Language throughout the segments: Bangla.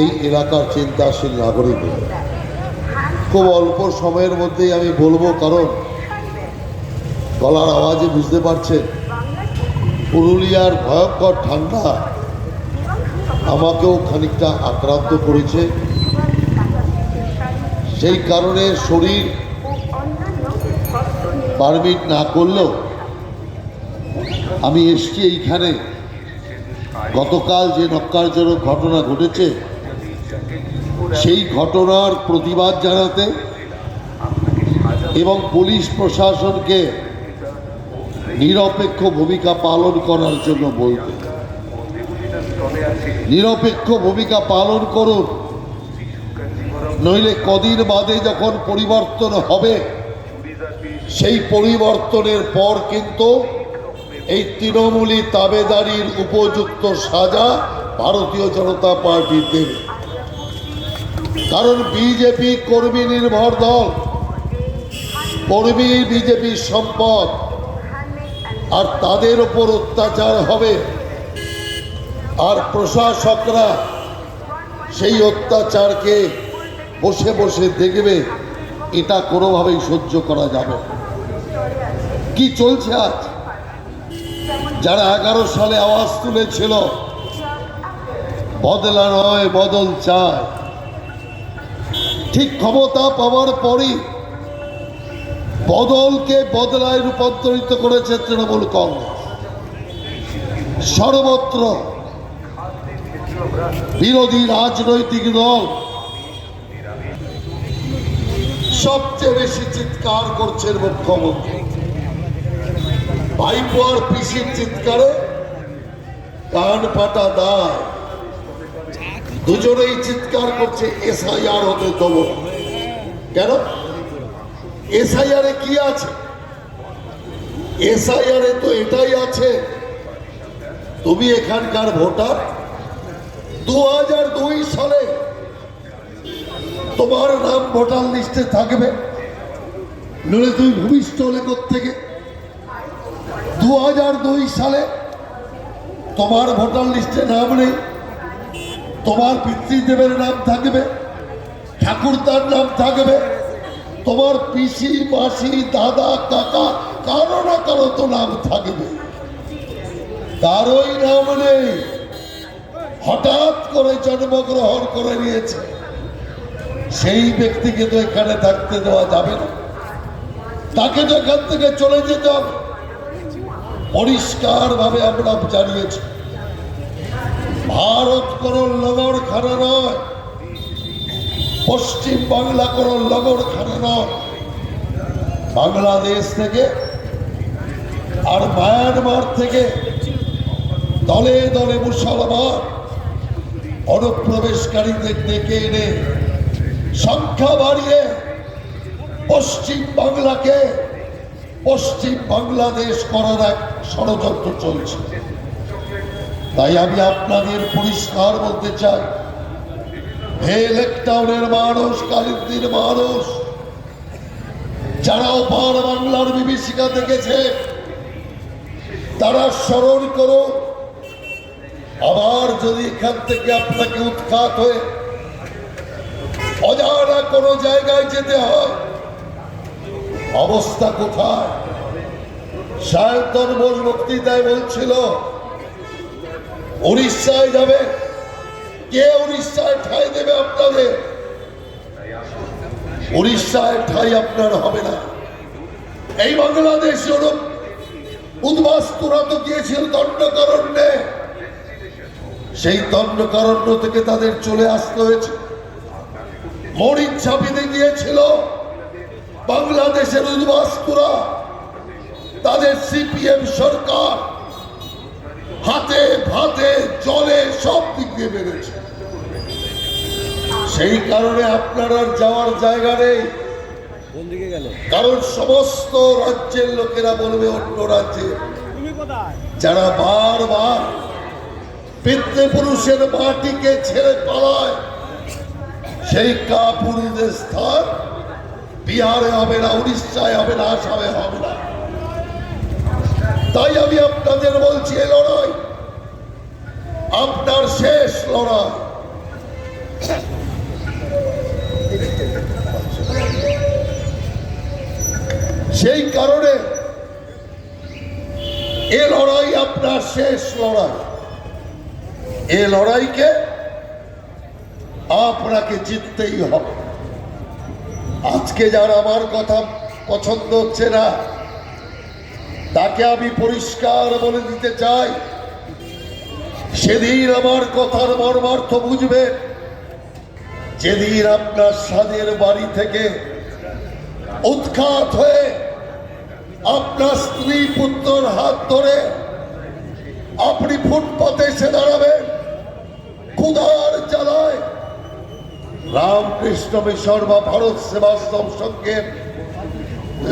এই এলাকার চিন্তাশীল নাগরিক। খুব অল্প সময়ের মধ্যেই আমি বলব, কারণ গলার আওয়াজে বুঝতে পারছেন, পুরুলিয়ার ভয়ঙ্কর ঠান্ডা আমাকেও খানিকটা আক্রান্ত করেছে। সেই কারণে শরীর পারমিট না করলেও আমি এসছি এইখানে। গতকাল যে নক্কারজনক ঘটনা ঘটেছে সেই ঘটনার প্রতিবাদ জানাতে এবং পুলিশ প্রশাসনকে নিরপেক্ষ ভূমিকা পালন করার জন্য বলতে। নিরপেক্ষ ভূমিকা পালন করুন। নইলে কদিন বাদে যখন পরিবর্তন হবে, সেই পরিবর্তনের পর কিন্তু এই তৃণমূলী তাবেদারির উপযুক্ত সাজা ভারতীয় জনতা পার্টি দেবে। কারণ বিজেপি কর্মী নির্ভর দল। কর্মী বিজেপির সম্পদ। আর তাদের ওপর অত্যাচার হবে। আর প্রশাসকরা সেই অত্যাচারকে বসে বসে দেখবে। এটা কোনোভাবেই সহ্য করা যাবে কি চলছে আজ? যারা এগারো সালে আওয়াজ তুলেছিল, বদলা নয়, বদল চায়। ঠিক ক্ষমতা পাওয়ার পরই বদলকে বদলায় রূপান্তরিত করেছে তৃণমূল কংগ্রেস। সর্বত্র বিরোধী রাজনৈতিক দল সবচেয়ে বেশি চিৎকার করছেন মুখ্যমন্ত্রী। ভাইপো আর পিসির চিৎকারে কান পাটা দায়। দুজনেই চিৎকার করছে, এসআইআর হতে দেবো। কেন? এসআইআর কি আছে? এসআইআর তো এটাই আছে। তুমি এখানকার ভোটার। দু হাজার দুই সালে তোমার নাম ভোটার লিস্টে থাকবে। নইলে তুমি ভূমিষ্ঠ হলে থেকে দু হাজার দুই সালে তোমার ভোটার লিস্টে নাম নেই। তোমার পিতৃদেবের নাম থাকবে ঠাকুরদার নাম থাকবে। তোমার পিসি, মাসি, দাদা, কাকা, কারও না কারও তো নাম থাকবে। কারোই নাম নেই। হঠাৎ করে জন্মগ্রহণ করে নিয়েছে। সেই ব্যক্তিকে তো এখানে থাকতে দেওয়া যাবে না। তাকে তো এখান থেকে চলে যেতে হবে, পরিষ্কারভাবে আমরা জানিয়েছি। ভারত কোন লগর খানা নয়। পশ্চিম বাংলা কোন লগর খানা নয়। বাংলাদেশ থেকে আর মায়ানমার থেকে দলে দলে মুসলমান অনুপ্রবেশকারীদের ডেকে এনে সংখ্যা বাড়িয়ে পশ্চিম বাংলাকে পশ্চিম বাংলাদেশ করার এক ষড়যন্ত্র চলছে। তাই আমি আপনাদের পরিষ্কার বলতে চাই, হে মানুষ, কালিন্দির মানুষ যারা ওপার বাংলার বিভীষিকা দেখেছে, তারা স্মরণ করো আবার যদি এখান থেকে আপনাকে উৎখাত হয়ে অজানা কোনো জায়গায় যেতে হয়, অবস্থা কোথায়? সায়ন্তন বোস বক্তৃতায় বলছিল উড়িষ্যায় যাবে। কে উড়িষ্যায় ঠাই দেবে আপনাদের? উড়িষ্যায় ঠাই আপনার হবে না। এই বাংলাদেশ ওরূপ উদ্বাস্তুরা তো গিয়েছিল দণ্ডকারণ্যে। সেই দণ্ডকারণ্য থেকে তাদের চলে আসতে হয়েছে। মরিচ ছাপিতে গিয়েছিল বাংলাদেশের উদ্বাস্তুরা, তাদের সিপিএম সরকার হাতে ভাতে জলে সব দিক দিয়ে বেড়েছে সেই কারণে আপনার আর যাওয়ার জায়গা নেই। কোন দিকে গেল? কারণ সমস্ত রাজ্যের লোকেরা বলবে অন্য রাজ্যে। যারা বারবার পিতৃপুরুষের মাটিকে ছেড়ে পালায় সেই কাপুরীদের স্থান বিহারে হবে না উড়িষ্যায় হবে না আসামে হবে না। তাই আমি আপনাদের বলছি এ লড়াই আপনার শেষ লড়াই। সেই কারণে এ লড়াই আপনার শেষ লড়াই। এ লড়াইকে আপনাকে জিততেই হবে। আজকে যার আমার কথা পছন্দ হচ্ছে না, তাকে আমি পরিষ্কার বলে দিতে চাই, সেদিন আমার কথার মর্মার্থ বুঝবে। যেদিন আপনার স্বাদের বাড়ি থেকে উৎখাত হয়ে আপনার স্ত্রী পুত্রর হাত ধরে আপনি ফুটপাতে এসে দাঁড়াবেন। ক্ষুধার জ্বালায় রামকৃষ্ণ মিশন বা ভারত সেবাশ্রম সঙ্গের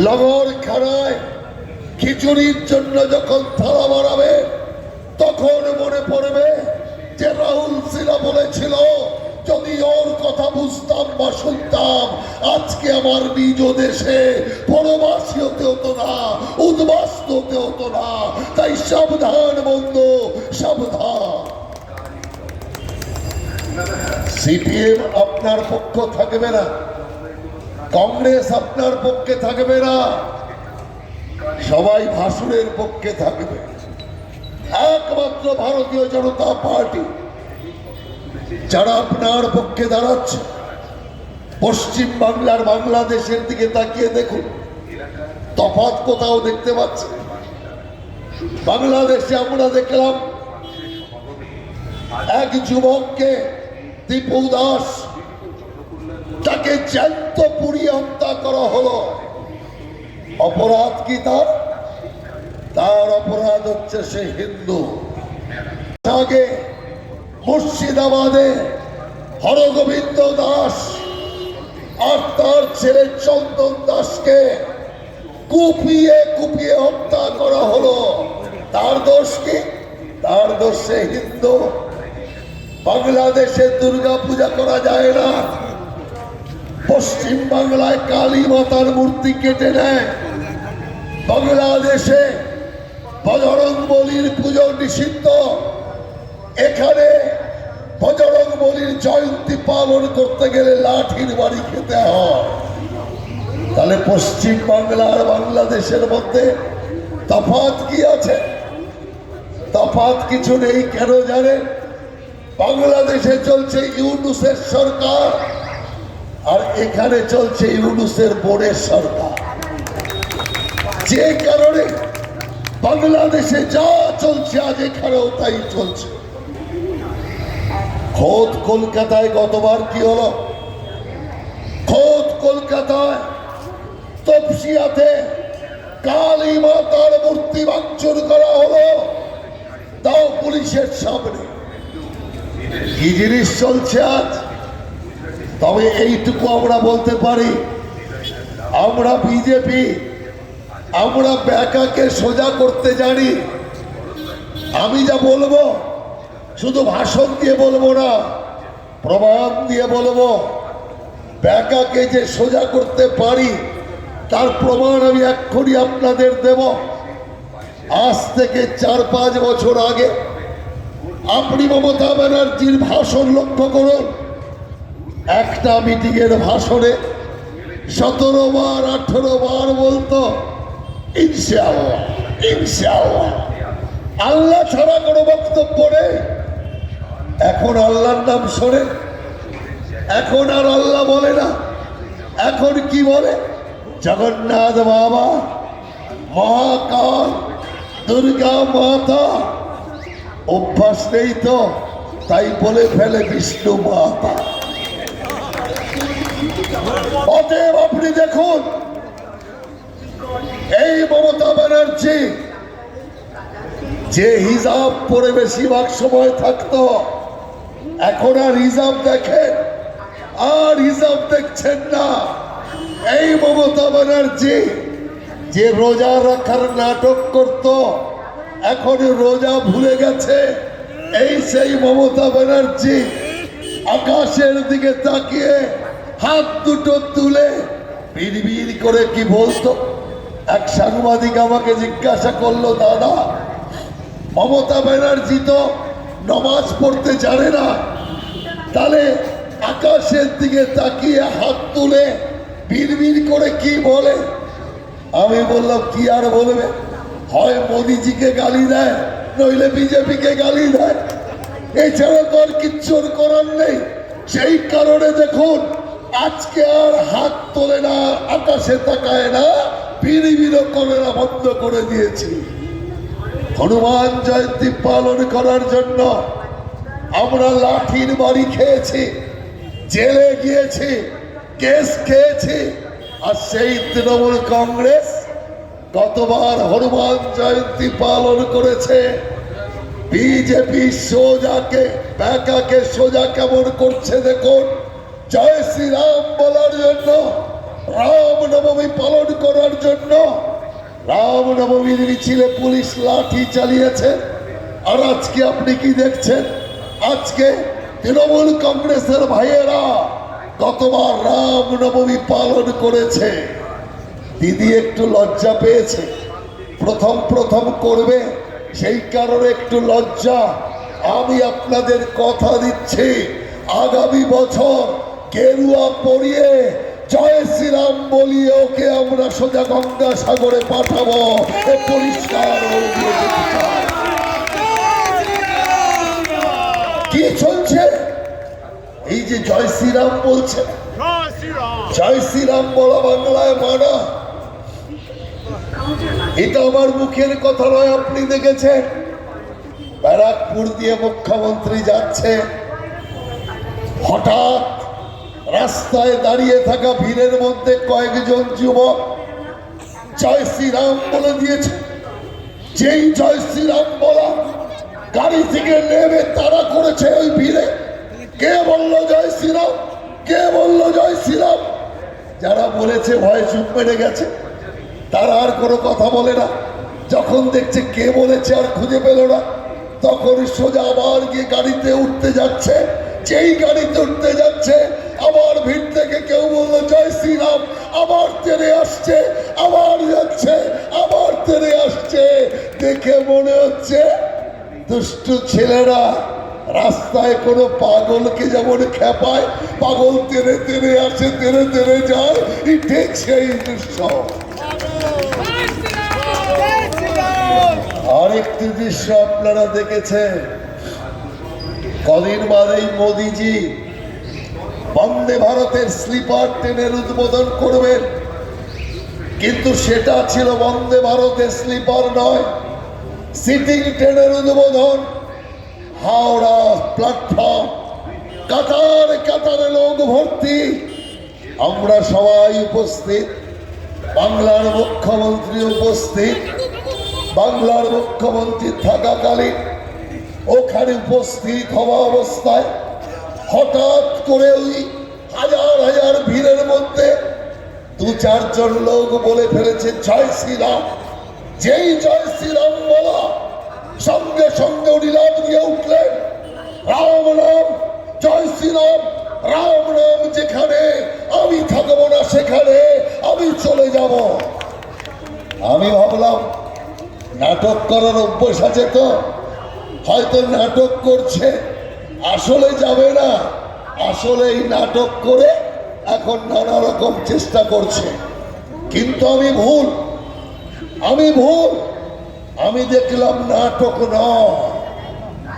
লগর খানায় খিচুড়ির জন্য যখন থালা বাড়াবে তখন মনে পড়বে যে রাহুল সিনহা বলেছিল যদি ওর কথা বুঝতাম বা শুনতাম, আজকে আমার নিজ দেশে পরবাসী হতে হতো না, উদ্বাস্ত হতে হতো না। তাই সাবধান বন্ধু, সাবধান। সিপিএম আপনার পক্ষ থাকবে না, কংগ্রেস আপনার পক্ষে থাকবে না, সবাই ভাসুরের পক্ষে থাকবে। একমাত্র ভারতীয় জনতা পার্টি। যারা আপনার পক্ষে দাঁড়াচ্ছে, পশ্চিম বাংলার বাংলাদেশের দিকে তাকিয়ে দেখুন, তফাৎ কোথাও দেখতে পাচ্ছি। বাংলাদেশে আমরা দেখলাম, এক যুবককে দীপু দাস তাকে জ্যান্ত পুড়িয়ে হত্যা করা হলো। অপরাধ কি তার? তার অপরাধ হচ্ছে সে হিন্দু। আগে মুর্শিদাবাদে হরগোবিন্দ দাস আর তার ছেলে চন্দন দাসকে কুপিয়ে কুপিয়ে হত্যা করা হলো। তার দোষ কি? তার দোষ হিন্দু। বাংলাদেশে দুর্গা পূজা করা যায় না। পশ্চিম বাংলায় কালী মাতার মূর্তি কেটে নেয়। বাংলাদেশে বজরং বলির পুজো নিষিদ্ধ। এখানে বজরং বলির জয়ন্তী পালন করতে গেলে লাঠির বাড়ি খেতে হয়। তাহলে পশ্চিম বাংলা আর বাংলাদেশের মধ্যে তফাত কি আছে? তফাৎ কিছু নেই, কেন জানেন বাংলাদেশে চলছে ইউনুসের সরকার, আর এখানে চলছে ইউনুসের বোর্ডের সরকার। যে কারণে বাংলাদেশে যা চলছে আজ এখানেও তাই চলছে। খোদ কলকাতায় গতবার কি হলো? খোদ কলকাতায় তপসিয়াতে কালী মাতার মূর্তি ভাঙচুর করা হলো। তাও পুলিশের সামনে। কি জিনিস চলছে আজ? তবে এইটুকু আমরা বলতে পারি, আমরা বিজেপি, আমরা ব্যাকাকে সোজা করতে জানি। আমি যা বলব শুধু ভাষণ দিয়ে বলব না প্রমাণ দিয়ে বলব, ব্যাকাকে যে সোজা করতে পারি, তার প্রমাণ আমি এক্ষুনি আপনাদের দেব। আজ থেকে চার পাঁচ বছর আগে আপনি মমতা ব্যানার্জির ভাষণ লক্ষ্য করুন। একটা মিটিংয়ের ভাষণে সতেরো বার, আঠেরো বার বলতো, ইনশাআল্লাহ ইনশাআল্লাহ। আল্লাহ ছাড়া কোনো বক্তব্য নেই। এখন আল্লাহর নাম শোনে। এখন আর আল্লাহ বলে না। এখন কি বলে? জগন্নাথ বাবা, মহাকাল, দুর্গা মাতা। অভ্যাস নেই তো, তাই বলে ফেলে বিষ্ণু মাতা। অতএব আপনি দেখুন, এই মমতা ব্যানার্জি যে হিজাব পরে বেশিরভাগ সময় থাকতো এখন আর হিজাব দেখেন, আর হিজাব দেখছেন না। এই মমতা ব্যানার্জি যে রোজা রাখার নাটক করত, এখন রোজা ভুলে গেছে। এই সেই মমতা ব্যানার্জি আকাশের দিকে তাকিয়ে হাত দুটো তুলে বিড় করে কি বলতো? এক সাংবাদিক আমাকে জিজ্ঞাসা করল, দাদা, মমতা ব্যানার্জি তো নমাজ পড়তে জানে না। তাহলে আকাশের দিকে তাকিয়ে হাত তুলে বিড় করে কি বলে? আমি বললাম, কি আর বলবে? হয় মোদিজিকে গালি দেয়, নইলে বিজেপিকে গালি দেয়। এছাড়া তো আর কিচ্ছু ওর করার নেই। সেই কারণে দেখুন, আজকে আর হাত তোলে না, আকাশে তাকায় না, বিড়িবিড়ো করে না, বন্ধ করে দিয়েছি। হনুমান জয়ন্তী পালন করার জন্য আমরা লাঠির বাড়ি খেয়েছি, জেলে গিয়েছি, কেস খেয়েছি। আর সেই তৃণমূল কংগ্রেস গতবার হনুমান জয়ন্তী পালন করেছে? বিজেপি সোজাকে, ব্যাকাকে সোজা কেমন করছে দেখুন। জয় শ্রীরাম বলার জন্য, রাম নবমী পালন করার জন্য রাম নবমীর মিছিলে পুলিশ লাঠি চালিয়েছে। আর আজকে আপনি কি দেখছেন? আজকে তৃণমূল কংগ্রেসের ভাইয়েরা গতবার রাম নবমী পালন করেছে। দিদি একটু লজ্জা পেয়েছে। প্রথম প্রথম করবে, সেই কারণে একটু লজ্জা। আমি আপনাদের কথা দিচ্ছি। আগামী বছর কেরুয়া পরিয়ে জয় শ্রীরাম বলিয়ে ওকে আমরা সোজা গঙ্গা সাগরে পাঠাবো পরিষ্কার। কি চলছে? এই যে জয় শ্রীরাম বলছে। জয় শ্রীরাম বলা বাংলায় মানা। এটা আমার মুখের কথা নয়, আপনি দেখেছেন? ব্যারাকপুর দিয়ে মুখ্যমন্ত্রী যাচ্ছে। হঠাৎ রাস্তায় দাঁড়িয়ে থাকা ভিড়ের মধ্যে কয়েকজন যুবক জয় শ্রীরাম বলে দিয়েছে। যেই জয় শ্রীরাম বলা গাড়ি থেকে নেমে তারা করেছে ওই ভিড়ে। কে বলল জয় শ্রীরাম? কে বলল জয় শ্রীরাম? যারা বলেছে ভয় চুপ মেরে গেছে, তারা আর কোনো কথা বলে না। যখন দেখছে কে বলেছে আর খুঁজে পেল না, তখন সোজা আবার গিয়ে গাড়িতে উঠতে যাচ্ছে। যেই গাড়িতে উঠতে যাচ্ছে আবার ভিড় থেকে কেউ বলল, জয় শ্রীরাম আবার তেরে আসছে আবার যাচ্ছে আবার তেরে আসছে। দেখে মনে হচ্ছে দুষ্টু ছেলেরা রাস্তায় কোনো পাগলকে যেমন খেপায়, পাগল তেরে তেরে আসে, তেরে তেরে যায়, এই ঠিক সেই দৃশ্য। আরেকটি দৃশ্য আপনারা দেখেছেন। কদিন বাদেই মোদিজি বন্দে ভারতের স্লিপার ট্রেনের উদ্বোধন করবেন কিন্তু সেটা ছিল বন্দে ভারতের স্লিপার নয়, সিটিং ট্রেনের উদ্বোধন, হাওড়া প্ল্যাটফর্ম কাতার, কাতারে লোক ভর্তি। আমরা সবাই উপস্থিত, বাংলার মুখ্যমন্ত্রী উপস্থিত, বাংলার মুখ্যমন্ত্রী থাকাকালীন ওখানে উপস্থিত হওয়া অবস্থায় হঠাৎ করে ওই হাজার হাজার ভিড়ের মধ্যে দু চারজন লোক বলে ফেলেছে, জয় শ্রীরাম। যেই জয় শ্রীরাম বলা, সঙ্গে সঙ্গে উনি নাম দিয়ে উঠলেন। রাম রাম, জয় শ্রীরাম, রাম রাম যেখানে, আমি থাকব না সেখানে, আমি চলে যাব। আমি ভাবলাম, নাটক করার অভ্যাস আছে তো? হয়তো নাটক করছে। আসলে যাবে না। আসলে এই নাটক করে এখন নানা রকম চেষ্টা করছে। কিন্তু আমি ভুল। আমি ভুল। আমি দেখলাম নাটক নয়।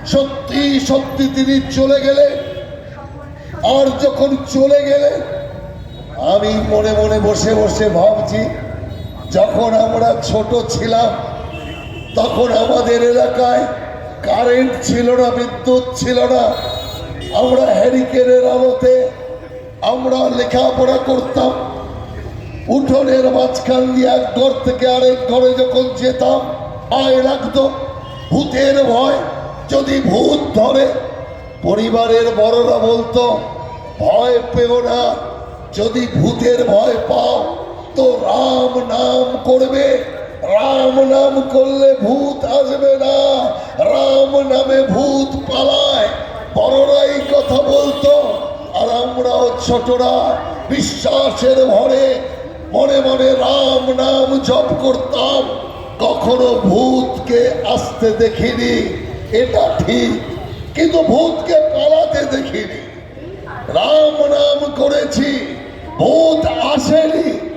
সত্যি সত্যি তিনি চলে গেলেন আর যখন চলে গেলেন আমি মনে মনে বসে বসে ভাবছি, যখন আমরা ছোট ছিলাম, তখন আমাদের এলাকায় কারেন্ট ছিল না, বিদ্যুৎ ছিল না। আমরা হ্যারিকেনের আলোতে আমরা লেখাপড়া করতাম। উঠোনের মাঝখান দিয়ে এক ঘর থেকে আরেক ঘরে যখন যেতাম আয় লাগতো। ভূতের ভয় যদি ভূত ধরে, পরিবারের বড়রা বলতো, ভয় পেও না, যদি ভূতের ভয় পাও, তো রাম নাম করবে। রাম নাম করলে ভূত আসবে না। রাম নামে ভূত পালায়। বড়রা এই কথা বলতো, আর আমরাও ছোটরা বিশ্বাসের ভরে মনে মনে রাম নাম জপ করতাম। কখনো ভূতকে আসতে দেখিনি, এটা ঠিক, কিন্তু ভূতকে পালাতে দেখিনি। রাম নাম করেছি, ভূত আসেনি।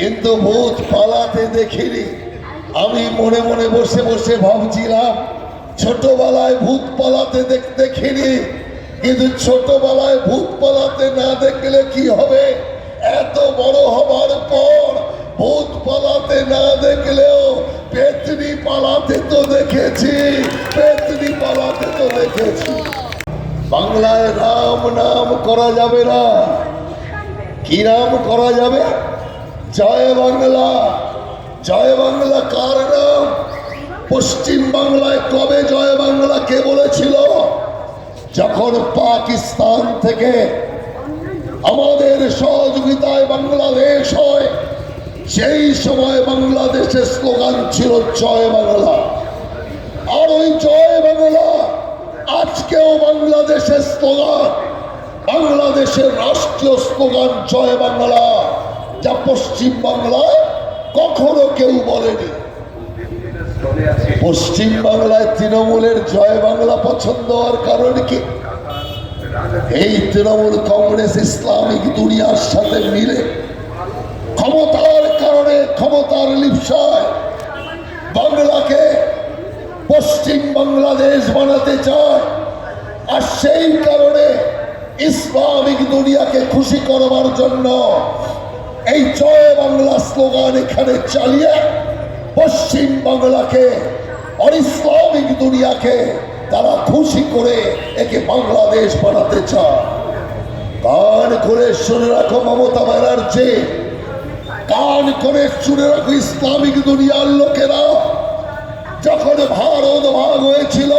কিন্তু ভূত পালাতে দেখিনি। আমি মনে মনে বসে বসে ভাবছিলাম, ছোটবেলায় ভূত পালাতে দেখ- দেখিনি। কিন্তু ছোটবেলায় ভূত পালাতে না দেখলে কি হবে? এত বড় হবার পর ভূত পালাতে না দেখলেও পেতনি পালাতে তো দেখেছি, পেতনি পালাতে তো দেখেছি। বাংলায় রাম নাম করা যাবে না। কি নাম করা যাবে? জয় বাংলা জয় বাংলা কার নাম? পশ্চিম বাংলায় কবে জয় বাংলা কে বলেছিল? যখন পাকিস্তান থেকে আমাদের সহযোগিতায় বাংলাদেশ হয়, সেই সময় বাংলাদেশের স্লোগান ছিল জয় বাংলা। আর ওই জয় বাংলা আজকেও বাংলাদেশের স্লোগান, বাংলাদেশের রাষ্ট্রীয় স্লোগান জয় বাংলা। যা পশ্চিম বাংলায় কখনো কেউ বলেনি। পশ্চিম বাংলায় তৃণমূলের জয় বাংলা পছন্দ হওয়ার কারণ কি? এই তৃণমূল কংগ্রেস ইসলামিক দুনিয়ার সাথে মিলে ক্ষমতার কারণে ক্ষমতার লিপসায় বাংলাকে পশ্চিম বাংলাদেশ বানাতে চায় আর সেই কারণে ইসলামিক দুনিয়াকে খুশি করবার জন্য এই জয় বাংলা স্লোগান এখানে চালিয়ে পশ্চিম বাংলাকে আর ইসলামিক দুনিয়াকে তারা খুশি করে একে বাংলাদেশ বানাতে চায়। কান করে শুনে রাখো মমতা ব্যানার্জি। কান করে শুনে রাখো ইসলামিক দুনিয়ার লোকেরা। যখন ভারত ভাগ হয়েছিল,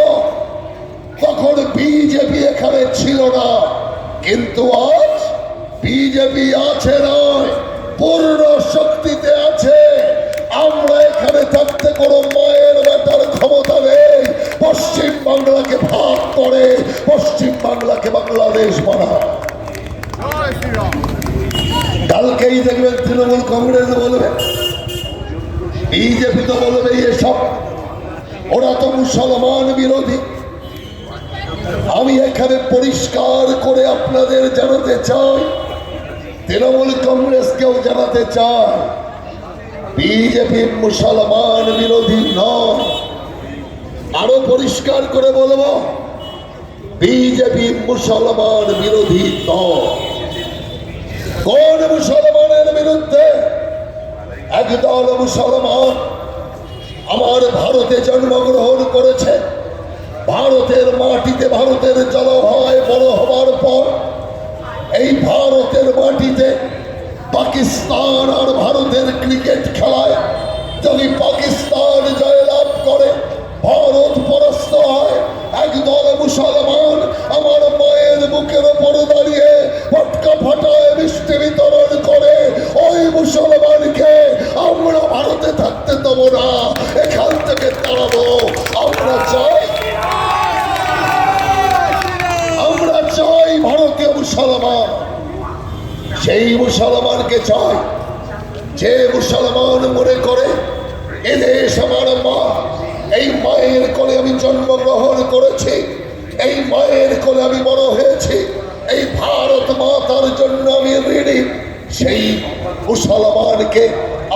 তখন বিজেপি এখানে ছিল না। কিন্তু আজ বিজেপি আছে নয়। পূর্ণ শক্তিতে আছে। আমরা এখানে থাকতে কোনো মায়ের বেটার ক্ষমতা নেই। পশ্চিম বাংলাকে ভাগ করে পশ্চিম বাংলাকে বাংলাদেশ বানায় কালকেই দেখবেন তৃণমূল কংগ্রেস বলবে, বিজেপি তো বলবে এসব ওরা তো মুসলমান বিরোধী। আমি এখানে পরিষ্কার করে আপনাদের জানাতে চাই তৃণমূল কংগ্রেসকেও জানাতে চাই বিজেপি মুসলমান বিরোধী নয়। আরও পরিষ্কার করে বলব, বিজেপি মুসলমান বিরোধী নয়। কোন মুসলমানের বিরুদ্ধে একদল মুসলমান আমার ভারতে জন্মগ্রহণ করেছে, ভারতের মাটিতে ভারতের জলভায় বড় হবার পর এই ভারতের মাটিতে পাকিস্তান আর ভারতের ক্রিকেট খেলায় যদি পাকিস্তান জয়লাভ করে, ভারত পরাস্ত হয়, একদল মুসলমান আমার মায়ের বুকের ওপর দাঁড়িয়ে ফটকা ফাটায় মিষ্টি বিতরণ করে, ওই মুসলমানকে আমরা ভারতে থাকতে দেবো না। এখান থেকে তাড়াবো আমরা চাই আমরা চাই ভারতীয় মুসলমান সেই মুসলমানকে চাই যে মুসলমান মনে করে এদেশ আমার মা, এই মায়ের কোলে আমি জন্মগ্রহণ করেছি, এই মায়ের কোলে আমি বড় হয়েছি, এই ভারত মাতার জন্য আমি ঋণী। সেই মুসলমানকে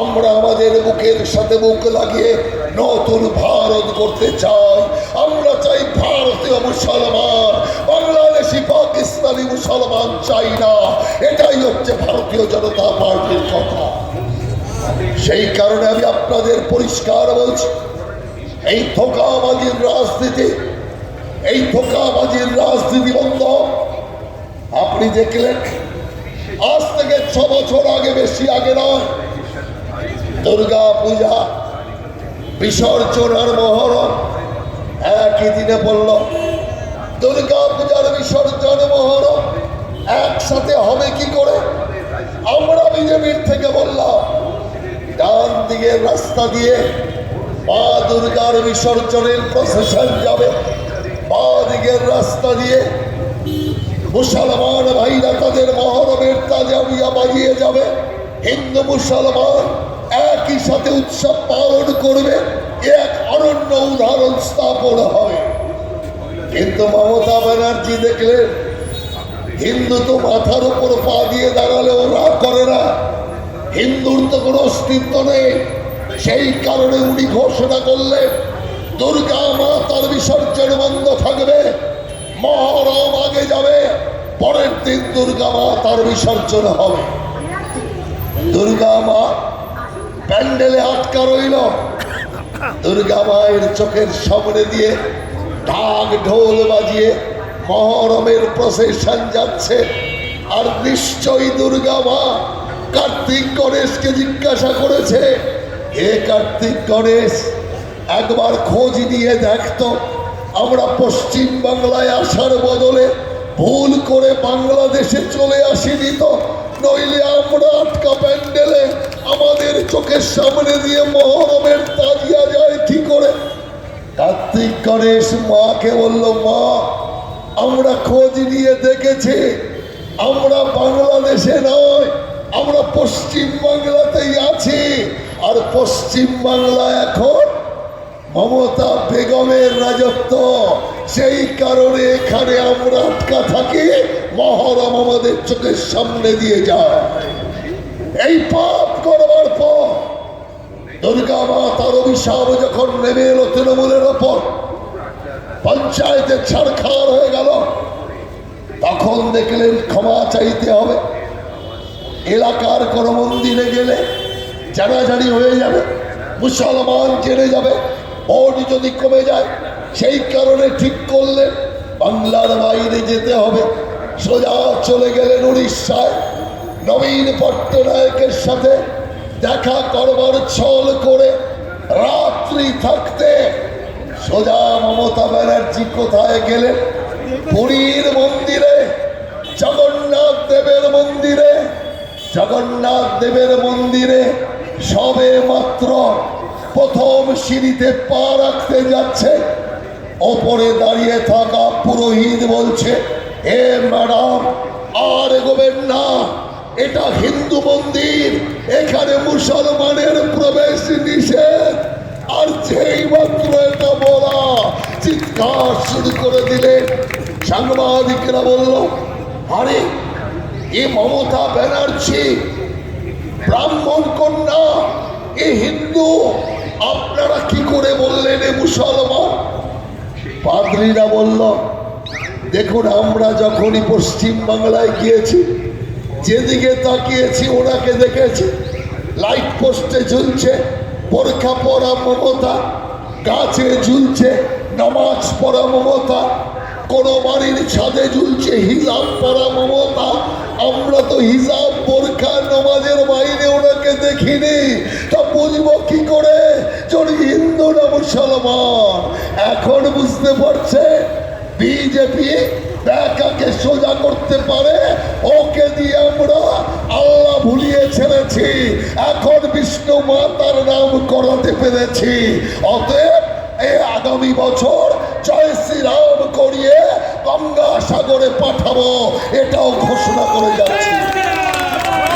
আমরা আমাদের বুকের সাথে বুক লাগিয়ে নতুন ভারত করতে চাই। আমরা চাই ভারতীয় মুসলমান, বাংলাদেশি পাকিস্তানি মুসলমান চাই না। এটাই হচ্ছে ভারতীয় জনতা পার্টির কথা। সেই কারণে আমি আপনাদের পরিষ্কার বলছি, এই ধোকাবাজির রাজনীতি, এই ধোকাবাজির রাজনীতি বন্ধ। আপনি দেখলেন, আজ থেকে ছ বছর আগে বেশি আগে নয়, দুর্গা পূজা, বিসর্জন আর মহরম একই দিনে পড়ল। দুর্গা পূজার বিসর্জন মহরম একসাথে হবে কি করে? আমরা বিজেপির থেকে বললাম, ডান দিকের রাস্তা দিয়ে মা দুর্গার বিসর্জনের প্রসেশন যাবে। বা দিকের রাস্তা দিয়ে মুসলমান ভাইরা তাদের মহরমের তাজাবিয়া বাজিয়ে যাবে। হিন্দু মুসলমান একই সাথে উৎসব পালন করবে। এক অনন্য উদাহরণ স্থাপন হবে। কিন্তু মমতা ব্যানার্জি দেখলেন। হিন্দু তো মাথার উপর পা দিয়ে দাঁড়ালেও রাগ করে না। হিন্দুর তো কোনো অস্তিত্ব নেই। সেই কারণে উনি ঘোষণা করলেন, দুর্গা মা তার বিসর্জন বন্ধ থাকবে। মহরম আগে যাবে, পরের দিন দুর্গা মা তার বিসর্জন হবে। দুর্গা মা প্যান্ডেলে আটকা রইল। দুর্গা মায়ের চোখের সামনে দিয়ে ঢাক ঢোল বাজিয়ে মহরমের প্রসেশন যাচ্ছে। আর নিশ্চয়ই দুর্গা মা কার্তিক গণেশকে জিজ্ঞাসা করেছে, হে কার্তিক গণেশ, একবার খোঁজ নিয়ে দেখতো আমরা পশ্চিম বাংলায় আসার বদলে ভুল করে বাংলাদেশে চলে আসিনি তো, নইলে আমরা আটকা প্যান্ডেলে আমাদের চোখের সামনে দিয়ে মহরমের তাজিয়া যায় কি করে? কার্তিক গণেশ মাকে বলল, মা, আমরা খোঁজ নিয়ে দেখেছি, আমরা বাংলাদেশে নয়, আমরা পশ্চিম বাংলাতেই আছি। আর পশ্চিম বাংলা এখন মমতা বেগমের রাজত্ব। সেই কারণে এখানে আমরা আটকা থাকি, মহরম আমাদের চোখের সামনে দিয়ে যায়। এই পাপ করবার পর দুর্গা মা তার অভিশাপ যখন নেমে এলো তৃণমূলের ওপর পঞ্চায়েতের ছাড়খাড় হয়ে গেল। তখন দেখলেন ক্ষমা চাইতে হবে। এলাকার কোনো মন্দিরে গেলে জানাজানি হয়ে যাবে, মুসলমান জেনে যাবে, ভোট যদি কমে যায়, সেই কারণে ঠিক করলেন বাংলার বাইরে যেতে হবে। সোজা চলে গেলেন উড়িষ্যায়। নবীন পট্টনায়কের সাথে দেখা করবার ছল করে রাত্রি থাকতে সোজা মমতা ব্যানার্জি কোথায় গেলেন? পুরীর মন্দিরে, জগন্নাথ দেবের মন্দিরে, জগন্নাথ দেবের মন্দিরে সবে মাত্র প্রথম সিঁড়িতে পা রাখতে যাচ্ছে। ওপরে দাঁড়িয়ে থাকা পুরোহিত বলছে, এ ম্যাডাম, আর এগোবেন না। এটা হিন্দু মন্দির। এখানে মুসলমানের প্রবেশ নিষেধ। আর যেই মাত্র এটা বলা, চিৎকার শুরু করে দিলেন। সাংবাদিকরা বলল, আরে, এ মমতা ব্যানার্জি, ব্রাহ্মণ কন্যা, এ হিন্দু, আপনারা কি করে বললেন এ মুসলমান? পাদ্রীরা বলল, দেখুন, আমরা যখনই পশ্চিম বাংলায় গিয়েছি যেদিকে তাকিয়েছি, ওনাকে দেখেছি। লাইট পোস্টে ঝুলছে বোরখা পরা মমতা গাছে ঝুলছে, নামাজ পড়া মমতা, কোনো বাড়ির ছাদে ঝুলছে, হিজাব পরা মমতা। আমরা তো হিজাব বোরখা নামাজের বাইরে ওনাকে দেখিনি। তা বুঝব কি করে? চল হিন্দু না মুসলমান, এখন বুঝতে পারছে, বিজেপি ব্যাকাকে সোজা করতে পারে, ওকে দিয়ে আমরা আল্লাহ ভুলিয়ে ছেড়েছি। এখন বিষ্ণু মাতার নাম করাতে পেরেছি। অতএব এই আগামী বছর জয় শ্রীরাম করিয়ে গঙ্গা সাগরে পাঠাবো, এটাও ঘোষণা করে যাচ্ছি।